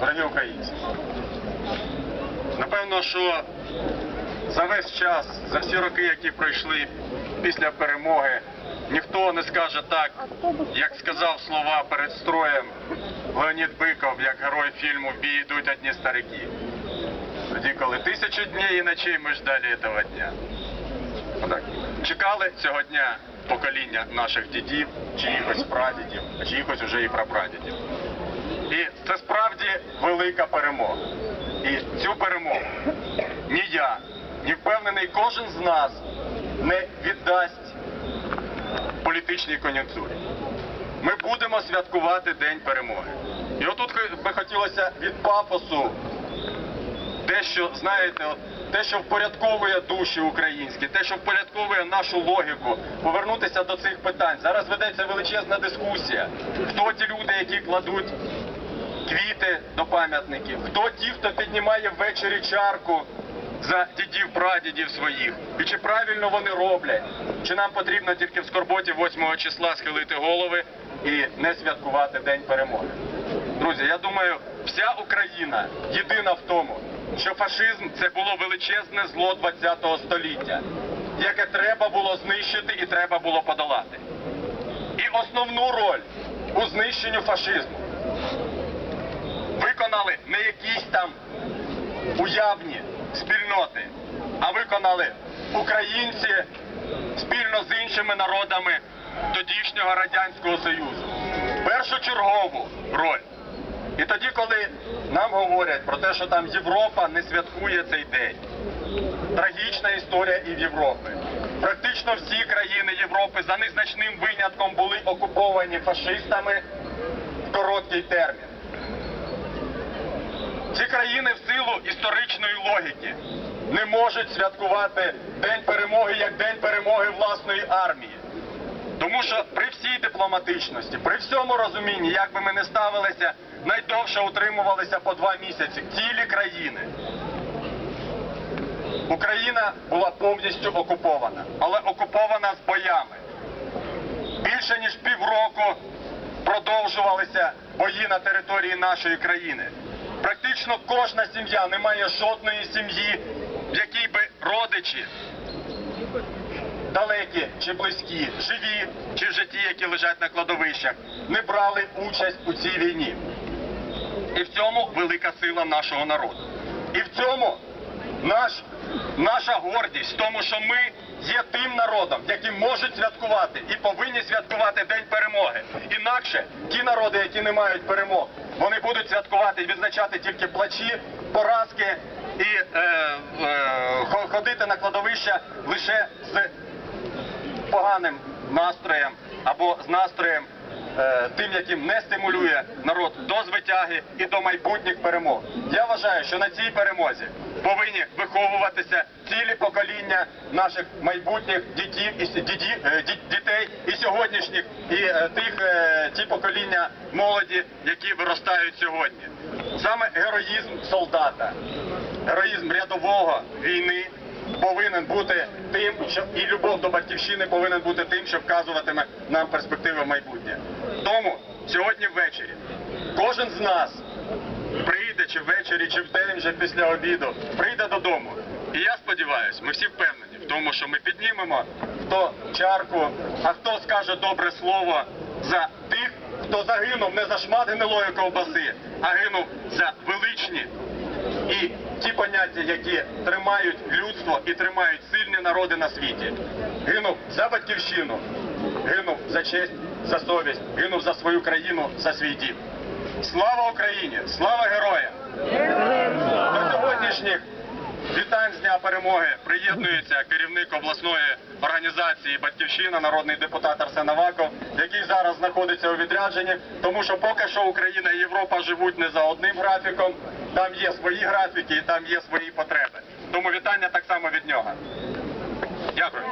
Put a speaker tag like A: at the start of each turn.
A: Дорогі українці, напевно, що за весь час, за всі роки, які пройшли після перемоги, ніхто не скаже так, як сказав слова перед строєм Леонід Биков, як герой фільму «В бій йдуть одні старики. Тоді, коли тисячу днів і ночей ми ждали цього дня. Отак. Чекали цього дня покоління наших дідів, чиїхось прадідів, а чиїхось уже і прапрадідів. І це справді велика перемога. І цю перемогу ні я, ні впевнений кожен з нас не віддасть політичній кон'юнктурі. Ми будемо святкувати День перемоги. І отут би хотілося від пафосу те, що знаєте, те, що впорядковує душі українські, те, що впорядковує нашу логіку, повернутися до цих питань. Зараз ведеться величезна дискусія. Хто ті люди, які кладуть квіти до пам'ятників? Хто ті, хто піднімає ввечері чарку за дідів, прадідів своїх? І чи правильно вони роблять? Чи нам потрібно тільки в скорботі 8 числа схилити голови і не святкувати День перемоги? Друзі, я думаю, вся Україна єдина в тому, що фашизм це було величезне зло ХХ століття, яке треба було знищити і треба було подолати. І основну роль у знищенню фашизму якісь там уявні спільноти, а виконали українці спільно з іншими народами тодішнього Радянського Союзу. Першочергову роль. І тоді, коли нам говорять про те, що там Європа не святкує цей день, трагічна історія і в Європі. Практично всі країни Європи за незначним винятком були окуповані фашистами в короткий термін. Ці країни в силу історичної логіки не можуть святкувати День перемоги як День перемоги власної армії. Тому що при всій дипломатичності, при всьому розумінні, як би ми не ставилися, найдовше утримувалися по два місяці цілі країни. Україна була повністю окупована, але окупована з боями. Більше ніж півроку продовжувалися бої на території нашої країни. Практично кожна сім'я, немає жодної сім'ї, в якій би родичі далекі чи близькі, живі чи в житті, які лежать на кладовищах, не брали участь у цій війні. І в цьому велика сила нашого народу. І в цьому наш, наша гордість, тому, що ми є тим народом, які можуть святкувати і повинні святкувати День перемоги. Інакше ті народи, які не мають перемог, вони будуть святкувати і відзначати тільки плачі, поразки і е, е, ходити на кладовища лише з поганим настроєм або з настроєм е, тим, яким не стимулює народ до звитяги і до майбутніх перемог. Я вважаю, що на цій перемозі повинні виховуватися цілі покоління наших майбутніх е, ді- дітей і сьогоднішніх, і е, е, ті покоління молоді, які виростають сьогодні. Саме героїзм солдата, героїзм рядового війни повинен бути тим, що і любов до батьківщини повинен бути тим, що вказуватиме нам перспективи майбутнє. Тому сьогодні ввечері кожен з нас чи ввечері, чи в день вже після обіду, прийде додому. І я сподіваюся, ми всі впевнені в тому, що ми піднімемо хто чарку, а хто скаже добре слово за тих, хто загинув не за шмат гнилої ковбаси, а гинув за величні і ті поняття, які тримають людство і тримають сильні народи на світі. Гинув за батьківщину, гинув за честь, за совість, гинув за свою країну, за свій дім. Слава Україні! Слава героям! До сьогоднішніх вітань з Перемоги приєднується керівник обласної організації Батьківщина, народний депутат Арсен Аваков, який зараз знаходиться у відрядженні, тому що поки що Україна і Європа живуть не за одним графіком, там є свої графіки і там є свої потреби. Тому вітання так само від нього.
B: Дякую.